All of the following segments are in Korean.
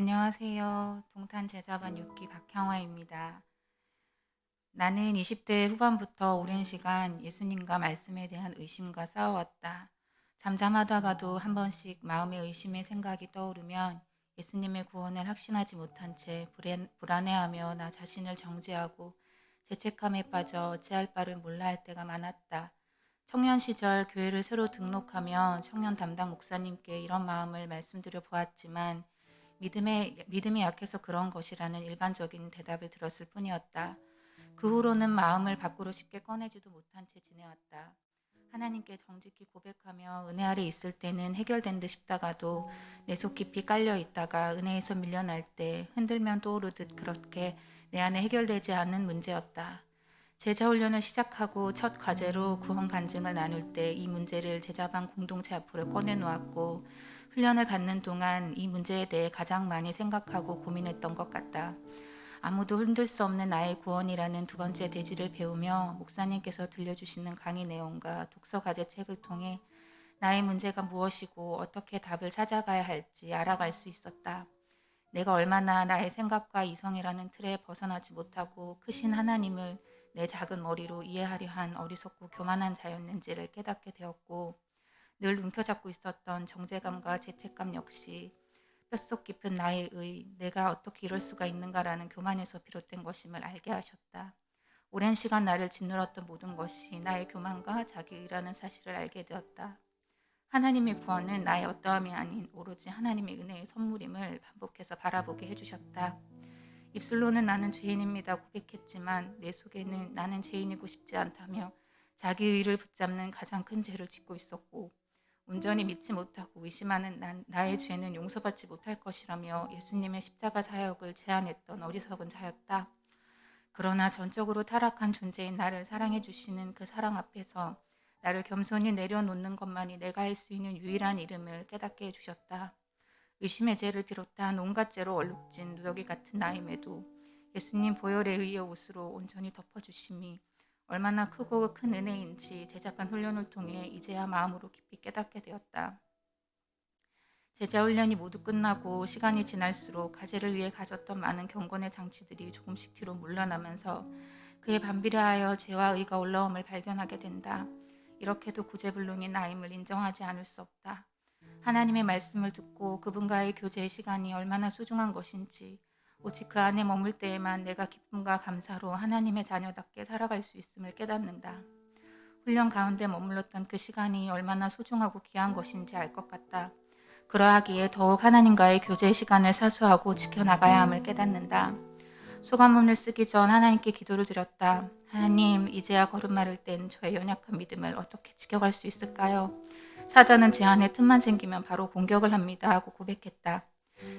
안녕하세요. 동탄 제자반 6기 박향화입니다. 나는 20대 후반부터 오랜 시간 예수님과 말씀에 대한 의심과 싸워왔다. 잠잠하다가도 한 번씩 마음의 의심의 생각이 떠오르면 예수님의 구원을 확신하지 못한 채 불안- 불안해하며 나 자신을 정죄하고 죄책감에 빠져 어찌할 바를 몰라 할 때가 많았다. 청년 시절 교회를 새로 등록하며 청년 담당 목사님께 이런 마음을 말씀드려 보았지만 믿음에, 믿음이 약해서 그런 것이라는 일반적인 대답을 들었을 뿐이었다. 그 후로는 마음을 밖으로 쉽게 꺼내지도 못한 채 지내왔다. 하나님께 정직히 고백하며 은혜 아래 있을 때는 해결된 듯 싶다가도 내 속 깊이 깔려 있다가 은혜에서 밀려날 때 흔들면 떠오르듯 그렇게 내 안에 해결되지 않는 문제였다. 제자 훈련을 시작하고 첫 과제로 구원 간증을 나눌 때 이 문제를 제자반 공동체 앞으로 꺼내놓았고 훈련을 받는 동안 이 문제에 대해 가장 많이 생각하고 고민했던 것 같다. 아무도 흔들 수 없는 나의 구원이라는 두 번째 대지를 배우며 목사님께서 들려주시는 강의 내용과 독서 과제 책을 통해 나의 문제가 무엇이고 어떻게 답을 찾아가야 할지 알아갈 수 있었다. 내가 얼마나 나의 생각과 이성이라는 틀에 벗어나지 못하고 크신 하나님을 내 작은 머리로 이해하려 한 어리석고 교만한 자였는지를 깨닫게 되었고 늘 움켜잡고 있었던 정제감과 죄책감 역시 뼛속 깊은 나의 의, 내가 어떻게 이럴 수가 있는가라는 교만에서 비롯된 것임을 알게 하셨다. 오랜 시간 나를 짓눌렀던 모든 것이 나의 교만과 자기 의라는 사실을 알게 되었다. 하나님의 구원은 나의 어떠함이 아닌 오로지 하나님의 은혜의 선물임을 반복해서 바라보게 해주셨다. 입술로는 나는 죄인입니다 고백했지만 내 속에는 나는 죄인이고 싶지 않다며 자기 의를 붙잡는 가장 큰 죄를 짓고 있었고 온전히 믿지 못하고 의심하는 난, 나의 죄는 용서받지 못할 것이라며 예수님의 십자가 사역을 제안했던 어리석은 자였다. 그러나 전적으로 타락한 존재인 나를 사랑해 주시는 그 사랑 앞에서 나를 겸손히 내려놓는 것만이 내가 할 수 있는 유일한 이름을 깨닫게 해주셨다. 의심의 죄를 비롯한 온갖 죄로 얼룩진 누더기 같은 나임에도 예수님 보혈의 의의 옷으로 온전히 덮어주심이 얼마나 크고 큰 은혜인지 제자반 훈련을 통해 이제야 마음으로 깊이 깨닫게 되었다. 제자 훈련이 모두 끝나고 시간이 지날수록 가제를 위해 가졌던 많은 경건의 장치들이 조금씩 뒤로 물러나면서 그의 반비례하여 죄와 의가 올라옴을 발견하게 된다. 이렇게도 구제불능인 나임을 인정하지 않을 수 없다. 하나님의 말씀을 듣고 그분과의 교제의 시간이 얼마나 소중한 것인지 오직 그 안에 머물 때에만 내가 기쁨과 감사로 하나님의 자녀답게 살아갈 수 있음을 깨닫는다. 훈련 가운데 머물렀던 그 시간이 얼마나 소중하고 귀한 것인지 알 것 같다. 그러하기에 더욱 하나님과의 교제 시간을 사수하고 지켜나가야 함을 깨닫는다. 소감문을 쓰기 전 하나님께 기도를 드렸다. 하나님, 이제야 걸음마를 뗀 저의 연약한 믿음을 어떻게 지켜갈 수 있을까요? 사단은 제 안에 틈만 생기면 바로 공격을 합니다 하고 고백했다.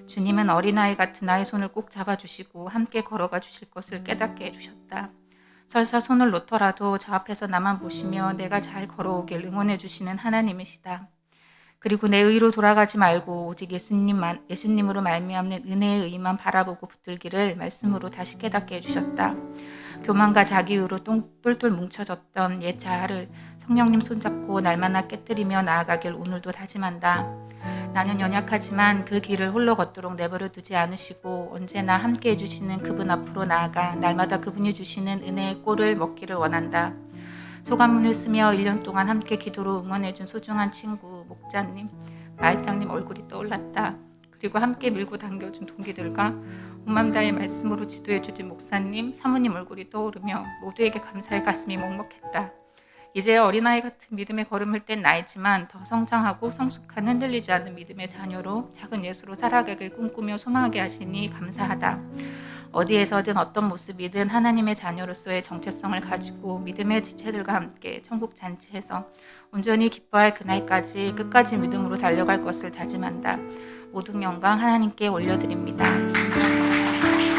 주님은 어린아이 같은 나의 손을 꼭 잡아주시고 함께 걸어가 주실 것을 깨닫게 해주셨다. 설사 손을 놓더라도 저 앞에서 나만 보시며 내가 잘 걸어오길 응원해 주시는 하나님이시다. 그리고 내 의로 돌아가지 말고 오직 예수님만 예수님으로 말미암는 은혜의 의만 바라보고 붙들기를 말씀으로 다시 깨닫게 해주셨다. 교만과 자기 의로 똥, 똘똘 뭉쳐졌던 옛 자아를 성령님 손잡고 날마다 깨뜨리며 나아가길 오늘도 다짐한다. 나는 연약하지만 그 길을 홀로 걷도록 내버려 두지 않으시고 언제나 함께 해주시는 그분 앞으로 나아가 날마다 그분이 주시는 은혜의 꼴을 먹기를 원한다. 소감문을 쓰며 1년 동안 함께 기도로 응원해준 소중한 친구, 목자님, 마을장님 얼굴이 떠올랐다. 그리고 함께 밀고 당겨준 동기들과 온맘 다의 말씀으로 지도해주신 목사님, 사모님 얼굴이 떠오르며 모두에게 감사의 가슴이 먹먹했다. 이제 어린아이 같은 믿음의 걸음을 뗀 나이지만 더 성장하고 성숙한 흔들리지 않는 믿음의 자녀로 작은 예수로 살아가길 꿈꾸며 소망하게 하시니 감사하다. 어디에서든 어떤 모습이든 하나님의 자녀로서의 정체성을 가지고 믿음의 지체들과 함께 천국 잔치에서 온전히 기뻐할 그날까지 끝까지 믿음으로 달려갈 것을 다짐한다. 모든 영광 하나님께 올려드립니다.